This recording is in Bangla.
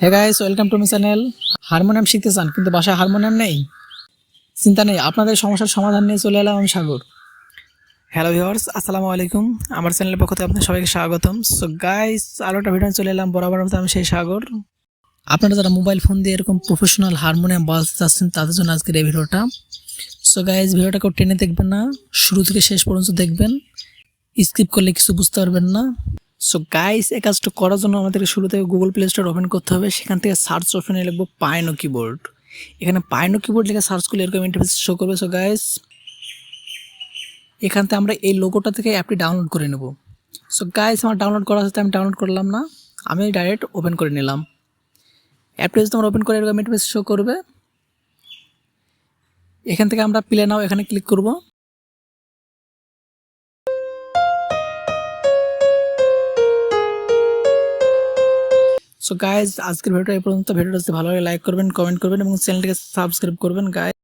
Hey guys welcome to my channel harmonium শিখতে চান, কিন্তু বাসায় হারমোনিয়াম নেই? চিন্তা নেই, আপনাদের সমস্যার সমাধান নিয়ে চলে এলাম আমি সাগর। হ্যালো ভিউয়ার্স আসসালামু আলাইকুম। আমার চ্যানেলের পক্ষ থেকে আপনাদের সবাইকে স্বাগতম। সো গাইস আরও একটা ভিডিও চলে এলাম, বরাবর মতো আমি সেই সাগর। আপনারা যারা মোবাইল ফোন দিয়ে এরকম প্রফেশনাল হারমোনিয়াম বাজাতে চাচ্ছেন, তাদের জন্য আজকের এই ভিডিওটা। সো গাইস ভিডিওটা কেউ টেনে দেখবেন না, শুরু থেকে শেষ পর্যন্ত দেখবেন। স্কিপ করলে কিছু বুঝতে পারবেন না। সো গাইস এই কাজটা করার জন্য আমাদেরকে শুরু থেকে গুগল প্লে স্টোর ওপেন করতে হবে। সেখান থেকে সার্চ অপশনে লিখব পায়নো কিবোর্ড এখানে পায়নো কিবোর্ড লিখে সার্চ করলে এরকম ইন্টারফেস শো করবে। সো গাইস এখান থেকে আমরা এই লোগোটা থেকে অ্যাপটি ডাউনলোড করে নেব। সো গাইস আমার ডাউনলোড করা আছে আমি ডাউনলোড করলাম না। আমি ডাইরেক্ট ওপেন করে নিলাম। অ্যাপটি যদি তোমরা ওপেন করে এরকম ইন্টারফেস শো করবে। এখান থেকে আমরা প্লে নাও এখানে ক্লিক করব। সো গাইজ আজকের ভিডিওটা এই পর্যন্ত। ভিডিওটা ভালো লাগে লাইক করবেন কমেন্ট করবেন এবং চ্যানেলটিকে সাবস্ক্রাইব করবেন গাইজ